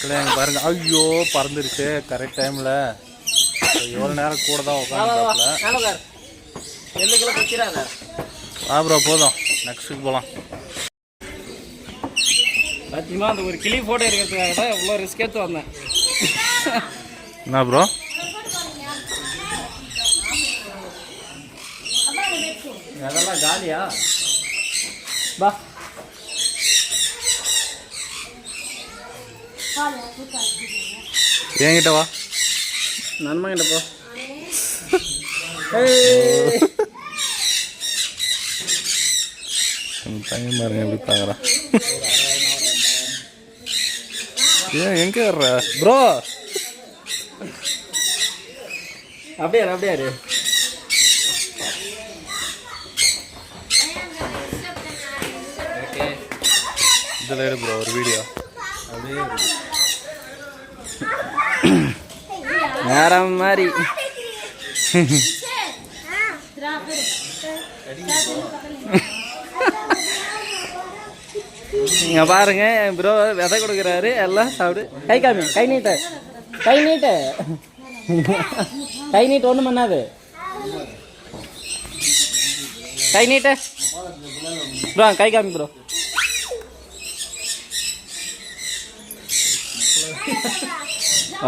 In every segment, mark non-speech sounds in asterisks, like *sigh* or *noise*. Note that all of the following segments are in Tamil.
மக்களே அங்கே பாருங்க. ஐயோ பறந்துருச்சு. கரெக்ட் டைமில் எவ்வளோ நேரம் கூட தான் உட்காந்துருக்காப்புல. எள்ளுக்கெல்லாம் வைக்கிறாங்க ஆ ப்ரோ போதும். நெக்ஸ்ட்டுக்கு போகலாம் சத்தியமாக அந்த ஒரு கிளி ஃபோட்டோ எடுக்கிறதுக்காக தான் இவ்வளோ ரிஸ்க் எடுத்து வந்தேன். என்ன ப்ரோ அதெல்லாம் காலியா பா. என்கிட்ட வா நன்மைகிட்ட போ உங்க பையன் பாருங்க எப்படி பார்க்குறான் ஏன் எங்கே வர்ற ப்ரோ அப்படியே இரு, அப்படியே இரு. ஓகே இதில் எடு ப்ரோ ஒரு வீடியோ அப்படியே வேற மாதிரி. இங்க பாருங்க ப்ரோ விதை கொடுக்குறாரு. எல்லாம் சாப்பிடு. கை காமி கை நீட்ட. கை நீட்ட. கை நீட்ட ஒன்றும் பண்ணாது. கை நீட்ட. ப்ரோ கை காமி ப்ரோ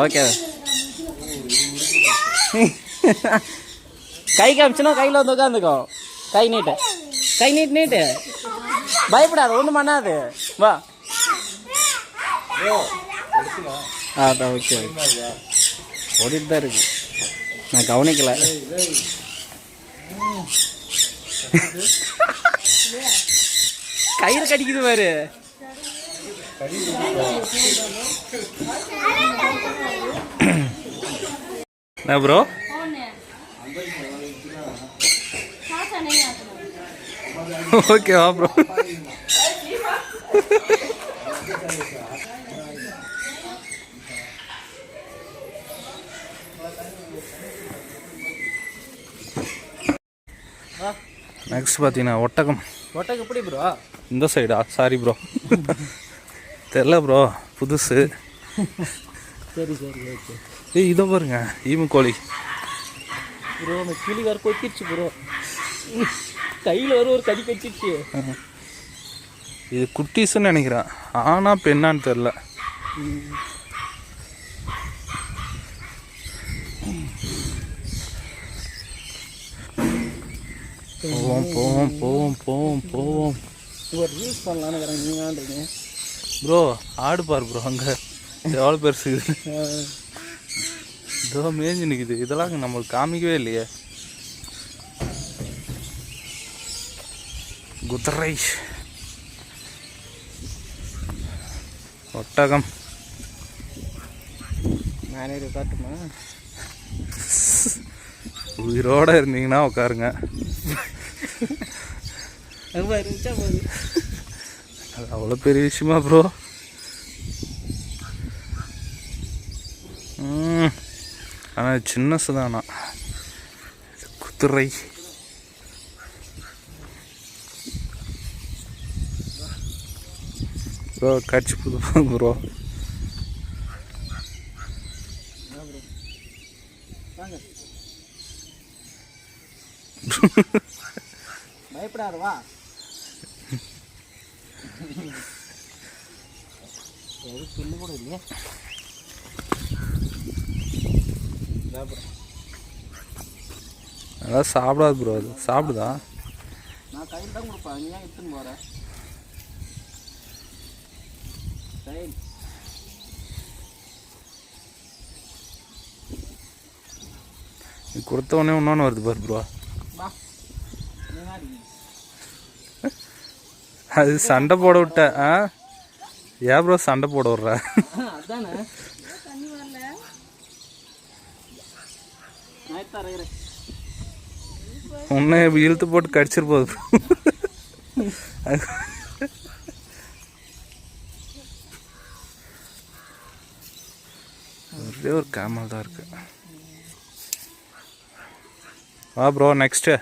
ஓகே கை காமிச்சுனா கையில் வந்து உட்காந்துக்கோ. கை நீட்டு. கை நீட்டு நீட்டு. பயப்படாத ஒன்றும் பண்ணாது. வா. அதான் ஓகே ஓடிட்டு தான் இருக்கு. நான் கவனிக்கல. கயிறு கடிக்குது பாரு. என்ன ப்ரோ ஓகே வா ப்ரோ நெக்ஸ்ட் பார்த்தீங்கன்னா ஒட்டகம். ஒட்டக்கு எப்படி ப்ரோ இந்த சைடா சாரி ப்ரோ தெரில ப்ரோ புதுசு. சரி சரி ஓகே. ஏய் இதோ பாருங்க ஈமு கோழி. ப்ரோ அந்த கிளி வேறு கொத்திடுச்சு ப்ரோ. கையில் வர ஒரு கடி கடிச்சிடுச்சு இது குட்டீஸ்ன்னு நினைக்கிறேன். ஆனா பெண்ணான்னு தெரில போவோம் போவோம் போவோம் போவோம் போவோம். ஒரு ரீல்ஸ் பண்ணலான்னு நீங்கள் ப்ரோ ஆடு பாரு ப்ரோ அங்கே. எவ்வளோ பெருசு இது மேய்ஞ்சு நிற்குது இதெல்லாம் நம்மளுக்கு காமிக்கவே இல்லையே. குதிரை ஒட்டகம். நானே காட்டுமா? உயிரோட இருந்தீங்கன்னா உட்காருங்க. அவ்வளோ பெரிய விஷயமா ப்ரோ ஆனால் சின்னசு தானா குதிரை. ப்ரோ கட்சி புது ப்ரோ. வாங்க பயப்படாத வா எது *laughs* பில்லு கூட இல்லையா bro. அதான் சாப்பிடாது ப்ரோ அது. சாப்பிடுதா? நான் கையில் தான் கொடுப்பேன். நீ ஏன் எடுத்துன்னு கையில். நீ கொடுத்த உடனே இன்னொன்று வருது பாரு ப்ரோ. அது சண்டை போட விட்ட ஆ? ஏன் ப்ரோ சண்டை போட விட்ற அதானே நான் எடுத்து அரைகிறேன் உன்னை இழுத்து போட்டு கடிச்சிரு போகுது ஒரே ஒரு கேமல் தான் இருக்கு. வா ப்ரோ நெக்ஸ்ட்டு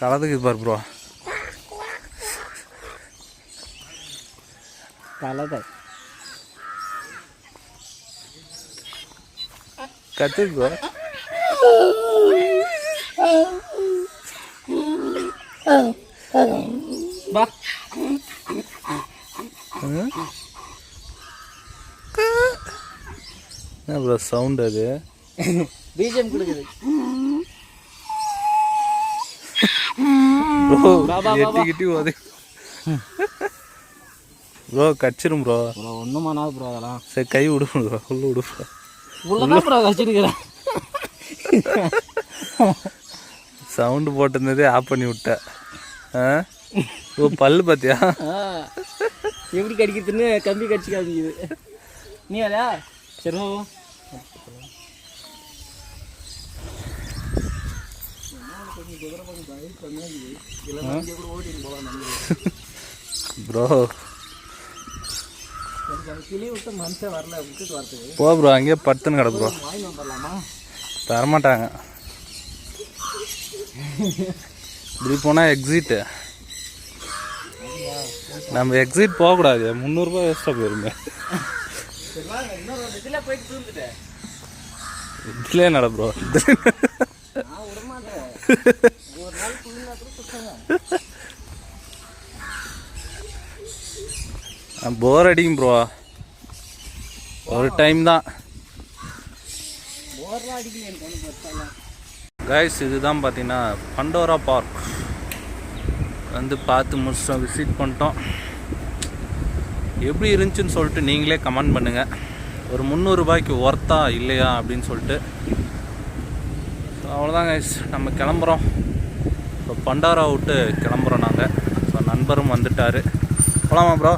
கலதுக்கு பார் ப்ரோ கலதை. ப்ரோ வா. என்ன ப்ரோ சவுண்ட் அது? பிஜிஎம் கொடுக்குது. ப்ரோ வா, வா, வா, எட்டி கிட்டி உதவி. ப்ரோ கச்சிரும் ப்ரோ ப்ரோ ஒன்றும் பண்ணாது ப்ரோ அதெல்லாம். சரி கை விடு ப்ரோ உள்ள விடு ப்ரோ உள்ளதான் வச்சிருக்கிறேன். சவுண்டு போட்டிருந்ததே ஆஃப் பண்ணி விட்டேன் ஆ? ஓ பல்லு பார்த்தியா எப்படி கடிக்கிறதுன்னு கம்பி கடிச்சு காமிக்குது. நீ வரா சரி. ப்ரோ *laughs* போ ப்ரோ அங்கேயே படுத்துன்னு கிட ப்ரோ தரமாட்டாங்க. இப்படி போனால் எக்ஸிட்டு நம்ம எக்ஸிட் போகக்கூடாது. முந்நூறுரூபா வேஸ்ட்டாக தூந்துட்டேன் இதுலேயே நட ப்ரோ நான் விட மாட்டேன் ஒரு நாள் குளிர்னா கூட சுத்தங்க போர் அடிக்கும் ப்ரோ ஒரு டைம் தான். போர்லாம் கைஸ் இதுதான் பார்த்தீங்கன்னா பண்டோரா பார்க் வந்து பார்த்து முடிச்சிட்டோம் விசிட் பண்ணிட்டோம். எப்படி இருந்துச்சுன்னு சொல்லிட்டு நீங்களே கமெண்ட் பண்ணுங்கள் ஒரு முந்நூறுரூபாய்க்கு ஒர்த்தா இல்லையா அப்படின்னு சொல்லிட்டு. ஸோ அவ்வளோதான் கைஸ் நம்ம கிளம்புறோம். இப்போ பண்டாரா விட்டு கிளம்புறோம் நாங்கள் ஸோ நண்பரும் வந்துட்டார். போகலாமா ப்ரோ